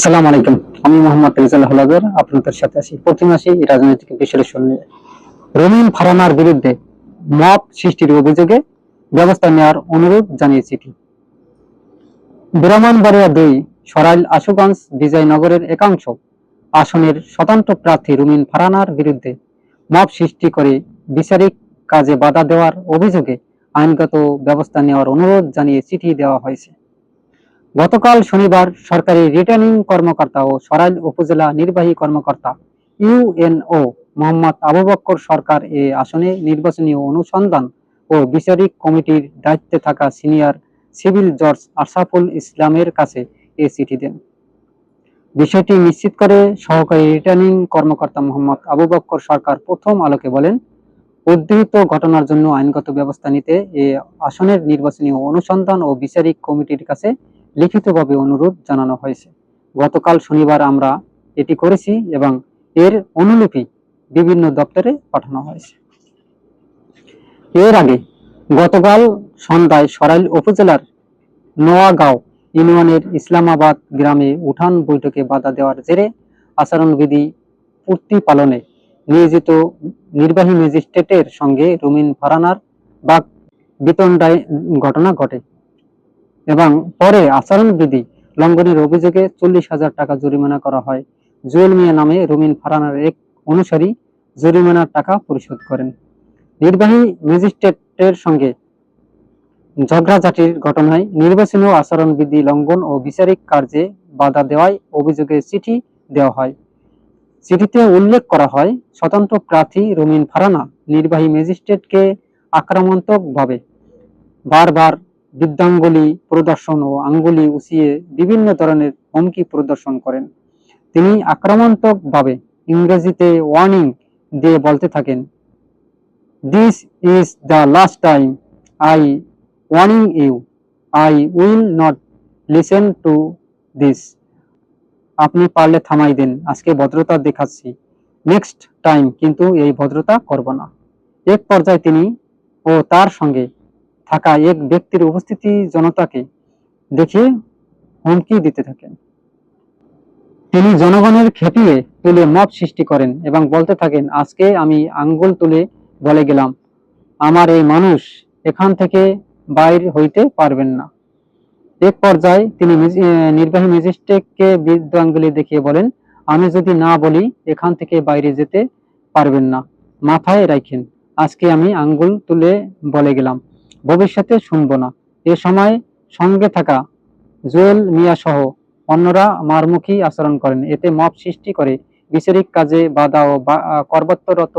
আসসালামু আলাইকুম। আমি মোহাম্মদ রেজাল হলাদার আপনাদের সাথে আছি। প্রথমে আসি রাজনৈতিক বিশ্লেষণ নিয়ে রমিন ফারানার বিরুদ্ধে মব সৃষ্টির অভিযোগে ব্যবস্থা নেওয়ার অনুরোধ জানিয়ে চিঠি ব্রাহ্মণবাড়িয়া দুই, সরাইল আশুগঞ্জ বিজয়নগরের একাংশ আসনের স্বতন্ত্র প্রার্থী রুমিন ফারানার বিরুদ্ধে মত সৃষ্টি করে বিচারিক কাজে বাধা দেওয়ার অভিযোগে আইনগত ব্যবস্থা নেওয়ার অনুরোধ জানিয়ে চিঠি দেওয়া হয়েছে। গতকাল শনিবার সরকারি রিটার্নিং কর্মকর্তা ও সরাইল উপজেলা নির্বাহী কর্মকর্তা ইউএনও মোহাম্মদ আবু বক্কর সরকার এ আসনে নির্বাচনী অনুসন্ধান ও বিচারিক কমিটির দায়িত্বে থাকা সিনিয়র সিভিল জজ আশরাফুল ইসলামের কাছে এ চিঠি দেন। বিষয়টি নিশ্চিত করে সহকারী রিটার্নিং কর্মকর্তা মোহাম্মদ আবু বক্কর সরকার প্রথম আলোকে বলেন, উদ্ধৃত ঘটনার জন্য আইনগত ব্যবস্থা নিতে এ আসনের নির্বাচনী অনুসন্ধান ও বিচারিক কমিটির কাছে লিখিতভাবে অনুরোধ জানানো হয়েছে। গতকাল শনিবার আমরা এটি করেছি এবং এর অনুলিপি বিভিন্ন দপ্তরে পাঠানো হয়েছে। এর আগে গতকাল সন্ধ্যায় সরাইল উপজেলার নোয়াগাঁও ইউনিয়নের ইসলামাবাদ গ্রামে উঠান বৈঠকে বাধা দেওয়ার জেরে আচরণবিধি পূর্তি পালনে নিয়োজিত নির্বাহী ম্যাজিস্ট্রেটের সঙ্গে রুমিন ফারানার বাক বিতণ্ডায় ঘটনা ঘটে। এবং পরে আচরণবিধি লঙ্ঘনের অভিযোগে চল্লিশ হাজার টাকা জরিমানা করা হয়। জুয়েল মিয়া নামে রুমিন ফারানার এক অনুসারী জরিমানার টাকা পরিশোধ করেন। নির্বাহী ম্যাজিস্ট্রেটের সঙ্গে ঝগড়াঝাটির ঘটনায় নির্বাচনী আচরণবিধি লঙ্ঘন ও বিচারিক কার্যে বাধা দেওয়ায় অভিযোগে চিঠি দেওয়া হয়। চিঠিতে উল্লেখ করা হয়, স্বতন্ত্র প্রার্থী রুমিন ফারানা নির্বাহী ম্যাজিস্ট্রেটকে আক্রমণাত্মকভাবে বারবার বৃদ্ধাঙ্গুলি প্রদর্শন ও আঙ্গুলি উঁচিয়ে বিভিন্ন ধরনের হুমকি প্রদর্শন করেন। তিনি আক্রমণাত্মকভাবে ইংরেজিতে ওয়ার্নিং দিয়ে বলতে থাকেন this is the last time I warning you I will not listen to this আপনি পারলে থামাই দেন, আজকে ভদ্রতা দেখাচ্ছি। নেক্সট টাইম কিন্তু এই ভদ্রতা করব না। এক পর্যায়ে তিনি ও তার সঙ্গে থাকা এক ব্যক্তির উপস্থিতি জনতাকে দেখে হুমকি দিতে থাকেন। তিনি জনগণের খেপিয়ে তুলে মত সৃষ্টি করেন এবং বলতে থাকেন, আজকে আমি আঙ্গুল তুলে বলে গেলাম, আমার এই মানুষ এখান থেকে বাইর হইতে পারবেন না। এক পর্যায়ে তিনি নির্বাহী ম্যাজিস্ট্রেটকে বৃদ্ধাঙ্গুলি দেখিয়ে বলেন, আমি যদি না বলি, এখান থেকে বাইরে যেতে পারবেন না। মাথায় রাখেন, আজকে আমি আঙ্গুল তুলে বলে গেলাম। ভবিষ্যতে শুনব না। এ সময় সঙ্গে থাকা জুয়েল মিয়া সহ অন্যরা মারমুখী আচরণ করেন। এতে মব সৃষ্টি করে বিচারিক কাজে বাধা ও কর্তব্যরত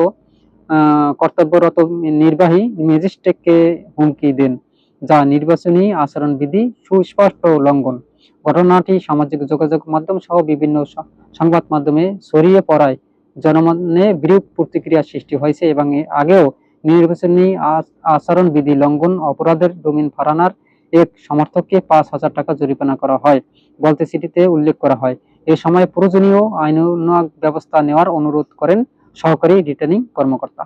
কর্তব্যরত নির্বাহী ম্যাজিস্ট্রেটকে হুমকি দেন, যা নির্বাচনী আচরণবিধি সুস্পষ্ট লঙ্ঘন। ঘটনাটি সামাজিক যোগাযোগ মাধ্যম সহ বিভিন্ন সংবাদ মাধ্যমে ছড়িয়ে পড়ায় জনমনে বিরূপ প্রতিক্রিয়া সৃষ্টি হয়েছে এবং আগেও নির্বাচনী আচ- আচরণবিধি লঙ্ঘন, অপরাধের ডোমিন ফারানার এক সমর্থককে পাঁচ হাজার টাকা জরিমানা করা হয়, বলতে চিঠিতে উল্লেখ করা হয়। এ সময় প্রয়োজনীয় আইনানুগ ব্যবস্থা নেওয়ার অনুরোধ করেন সহকারী রিটার্নিং কর্মকর্তা।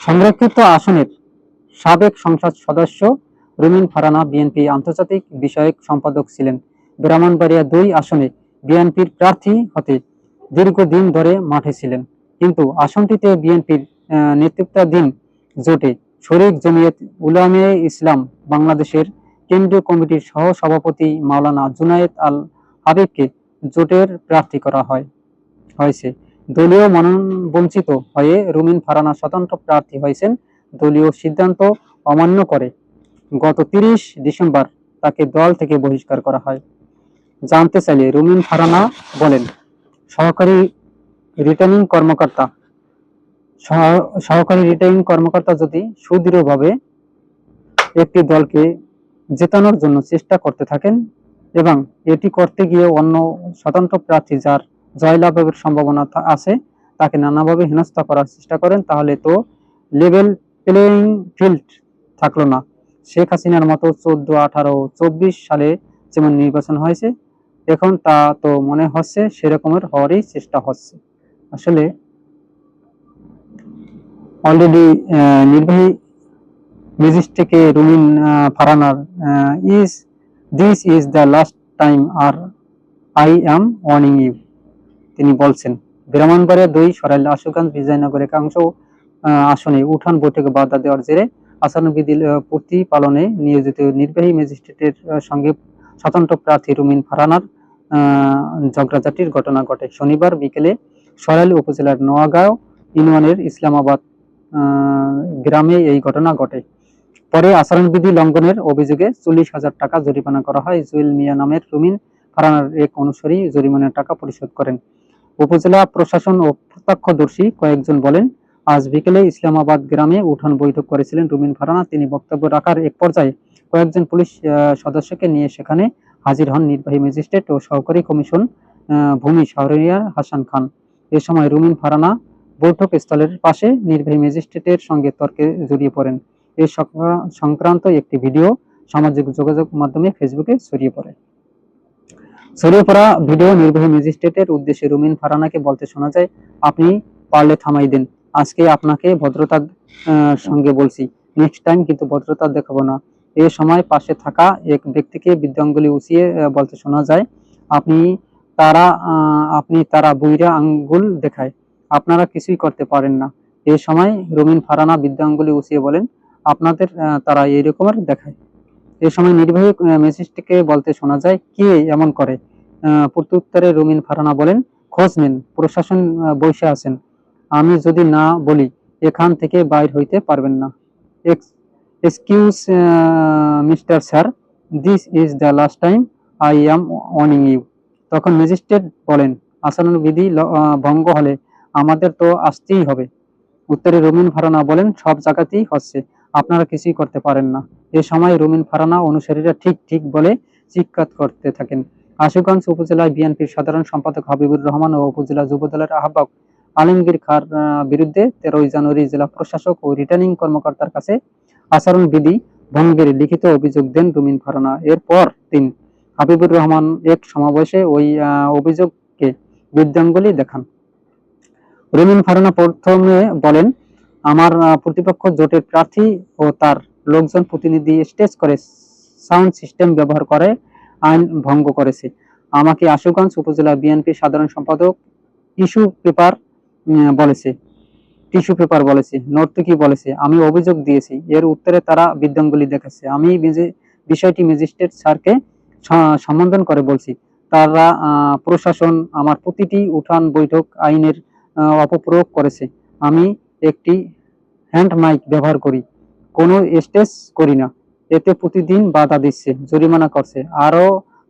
সংরক্ষিত আসনের সাবেক সংসদ সদস্য রুমিন ফারানা বিএনপি আন্তর্জাতিক বিষয়ক সম্পাদক ছিলেন। ব্রাহ্মণবাড়িয়া দুই আসনে বিএনপির প্রার্থী হতে দীর্ঘদিন ধরে মাঠে ছিলেন। কিন্তু আসনটিতে বিএনপির নেতৃত্বাধীন জোটে শরীক জমিয়ত উলামে ইসলাম বাংলাদেশের কেন্দ্রীয় কমিটির সহ সভাপতি মাওলানা জুনায়েদ আল হাবিবকে জোটের প্রার্থী করা হয়, হয়েছে। দলীয় মনোনয়ন বঞ্চিত হয়ে রুমিন ফারানা স্বতন্ত্র প্রার্থী হয়েছেন। দলীয় সিদ্ধান্ত অমান্য করে গত তিরিশ ডিসেম্বর তাকে দল থেকে বহিষ্কার করা হয়। জানতে চাইলে রুমিন ফারানা বলেন, সহকারী রিটার্নিং কর্মকর্তা সহকারী রিটার্নিং কর্মকর্তা যদি সুদৃঢ়ভাবে একটি দলকে জেতানোর জন্য চেষ্টা করতে থাকেন এবং এটি করতে গিয়ে অন্য স্বতন্ত্র প্রার্থী যার জয়লাভের সম্ভাবনা আছে, তাকে নানাভাবে হেনস্থা করার চেষ্টা করেন, তাহলে তো লেভেল প্লেইং ফিল্ড থাকল না। শেখ হাসিনার মতো চোদ্দ, আঠারো, চব্বিশ সালে যেমন নির্বাচন হয়েছে, এখন তা তো মনে হচ্ছে সেরকমের হওয়ারই চেষ্টা হচ্ছে। আসলে অলরেডি নির্বাহী ম্যাজিস্ট্রেটকে Rumin ফারানার is this is the last time R I am warning you তিনি বলছেন। ব্রাহ্মণবাড়িয়া দুই সরাইল আশুগঞ্জ বিজয়নগর একাংশ আসনে উঠান বৈঠকে বাধা দেওয়ার জেরে আচরণবিধি আহ, প্রতিপালনে নিয়োজিত নির্বাহী ম্যাজিস্ট্রেটের সঙ্গে স্বতন্ত্র প্রার্থী রুমিন ফারানার ঝগড়াঝাটির ঘটনা ঘটে। শনিবার বিকেলে সরাইল উপজেলার নোয়াগাঁও ইউনিয়নের ইসলামাবাদ গ্রামে এই ঘটনা ঘটে। পরে আচরণবিধি লঙ্ঘনের অভিযোগে চল্লিশ হাজার টাকা জরিমানা করা হয়। জুয়েল মিয়া নামের রুমিন ফারানার এক অনুসারী জরিমানার টাকা পরিশোধ করেন। উপজেলা প্রশাসন ও প্রত্যক্ষদর্শী কয়েকজন বলেন, আজ বিকেলে ইসলামাবাদ গ্রামে উঠান বৈঠক করেছিলেন রুমিন ফারানা। তিনি বক্তব্য রাখার এক পর্যায়ে কয়েকজন পুলিশ সদস্যকে নিয়ে সেখানে হাজির হন নির্বাহী ম্যাজিস্ট্রেট ও সহকারী কমিশন ভূমি শাহরিয়ার হাসান খান। এ সময় রুমিন ফারানা বৈঠক স্থলের পাশে নির্বাহী ম্যাজিস্ট্রেটের সঙ্গে তর্কে জড়িয়ে পড়েন। এ সংক্রান্ত একটি ভিডিও সামাজিক যোগাযোগ মাধ্যমে ফেসবুকে ছড়িয়ে পড়ে। ছড়িয়ে পড়া ভিডিও নির্বাহী ম্যাজিস্ট্রেটের উদ্দেশ্যে রুমিন ফারানাকে বলতে শোনা যায়, আপনি পারলে থামাই দেন। আজকে আপনাকে ভদ্রতার সঙ্গে বলছি। নেক্সট টাইম কিন্তু ভদ্রতা দেখাবো না। এ সময় পাশে থাকা এক ব্যক্তিকে বিদ্যাঙ্গুলি উঁচিয়ে বলতে শোনা যায়, আপনি তারা আপনি তারা বুইরা আঙ্গুল দেখায়। আপনারা কিছুই করতে পারেন না। এ সময় রুমিন ফারানা বিদ্যাঙ্গুলি উঁচিয়ে বলেন, আপনাদের তারা এই রকমের দেখায়। এ সময় নির্বাহী ম্যাজিস্ট্রেটকে বলতে শোনা যায়, কে এমন করে? প্রত্যুত্তরে রুমিন ফারানা বলেন, খোঁজ নিন, প্রশাসন বসে আছেন। আমি যদি না বলি, এখান থেকে বাইর হইতে পারবেন না। Excuse mister sir, this is the last time, I am warning you. তখন ম্যাজিস্ট্রেট বলেন, আচরণবিধি ভঙ্গ হলে আমাদের তো আসতেই হবে। উত্তরে রুমিন ফারানা বলেন, সব জায়গাতেই হচ্ছে। আপনারা কিছুই করতে পারেন না। এ সময় রুমিন ফারানা অনুসারীরা ঠিক ঠিক বলে চিৎকার করতে থাকেন। আশুগঞ্জ উপজেলায় বিএনপির সাধারণ সম্পাদক হাবিবুর রহমান ও উপজেলা যুবদলের আহ্বায়ক আলমগীর খার বিরুদ্ধে তেরোই জানুয়ারি জেলা প্রশাসক ও রিটার্নিং কর্মকর্তার কাছে আচরণ বিধি ভঙ্গের লিখিত অভিযোগ দেন রুমিন ফারানা। এরপর তিন হাবিবুর রহমান এক সমাবেশে ওই অভিযোগকে বিদ্যাঙ্গুলি দেখান। রুমিন ফারানা প্রথমে বলেন, আমার প্রতিপক্ষ জোটের প্রার্থী ও তার লোকজন প্রতিনিধি স্টেজ করে সাউন্ড সিস্টেম ব্যবহার করে, আইন ভঙ্গ করেছে। আমাকে আশুগঞ্জ উপজেলা বিএনপি সাধারণ সম্পাদক ইস্যু পেপার বলেছে। টিস্যু পেপার বলেছে নর্তকী বলেছে? আমি অভিযোগ দিয়েছি। এর উত্তরে তারা বিদ্যাঙ্গুলি দেখাচ্ছে আমি বিষয়টি ম্যাজিস্ট্রেট স্যারকে সম্বোধন করে বলছি। তারা প্রশাসন, আমার প্রতিটি উঠান বৈঠক আইনের অপপ্রয়োগ করেছে। আমি একটি হ্যান্ড মাইক ব্যবহার করি। কোনো স্টেজ করি না। এতে প্রতিদিন বাধা দিচ্ছে, জরিমানা করছে। আরও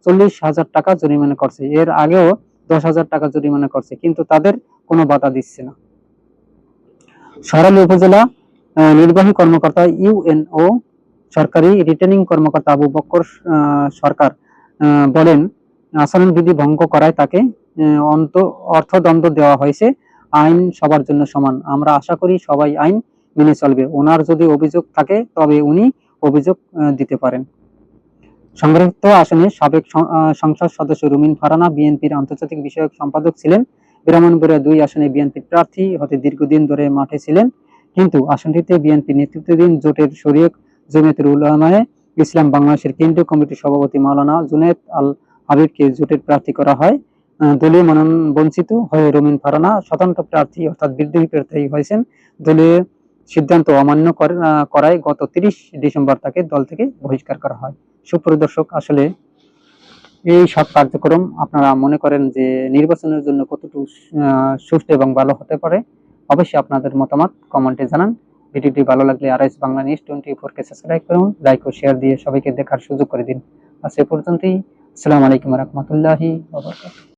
চল্লিশ হাজার টাকা জরিমানা করছে। এর আগেও দশ হাজার টাকা জরিমানা করছে, কিন্তু তাদের কোনো বাধা দিচ্ছে না। সরাইল উপজেলা নির্বাহী কর্মকর্তা, ইউএনও, সরকারি রিটার্নিং কর্মকর্তা আবু বক্কর সরকার বলেন, আচরণবিধি ভঙ্গ করায় তাকে অর্থদণ্ড দেওয়া হয়েছে। আইন সবার জন্য সমান। আমরা আশা করি সবাই আইন মেনে চলবে। ওনার যদি অভিযোগ থাকে, তবে উনি অভিযোগ দিতে পারেন। সংরক্ষিত আসনে সাবেক সংসদ সদস্য রুমিন ফারানা, বিএনপির আন্তর্জাতিক বিষয়ক সম্পাদক ছিলেন। ব্রাহ্মণবাড়িয়া দুই আসনে বিএনপির প্রার্থী হতে দীর্ঘদিন ধরে মাঠে ছিলেন। কিন্তু আসনটিতে বিএনপি নেতৃত্বাধীন জোটের শরীয়ক জমিয়তুল উলামায়ে ইসলাম বাংলাদেশের কেন্দ্রীয় কমিটির সভাপতি মাওলানা জুনেদ আল হাবিবকে জোটের প্রার্থী করা হয়। দলীয় মনোনয়ন বঞ্চিত হয়ে রুমিন ফারানা স্বতন্ত্র প্রার্থী অর্থাৎ বিদ্রোহী প্রার্থী হয়েছেন। দলীয় সিদ্ধান্ত অমান্য করায় গত তিরিশ ডিসেম্বর তাকে দল থেকে বহিষ্কার করা হয়। সুপরিদর্শক আসলে এই সব কার্যক্রম আপনারা মনে করেন যে নির্বাচনের জন্য কতটুকু সুষ্ঠু এবং ভালো হতে পারে? অবশ্যই আপনাদের মতামত কমেন্টে জানান। ভিডিওটি ভালো লাগলে R S Bangla news twenty four কে সাবস্ক্রাইব করুন, লাইক ও শেয়ার দিয়ে সবাইকে দেখার সুযোগ করে দিন। আর সে পর্যন্তই। আসসালামু আলাইকুম রহমতুল্লাহি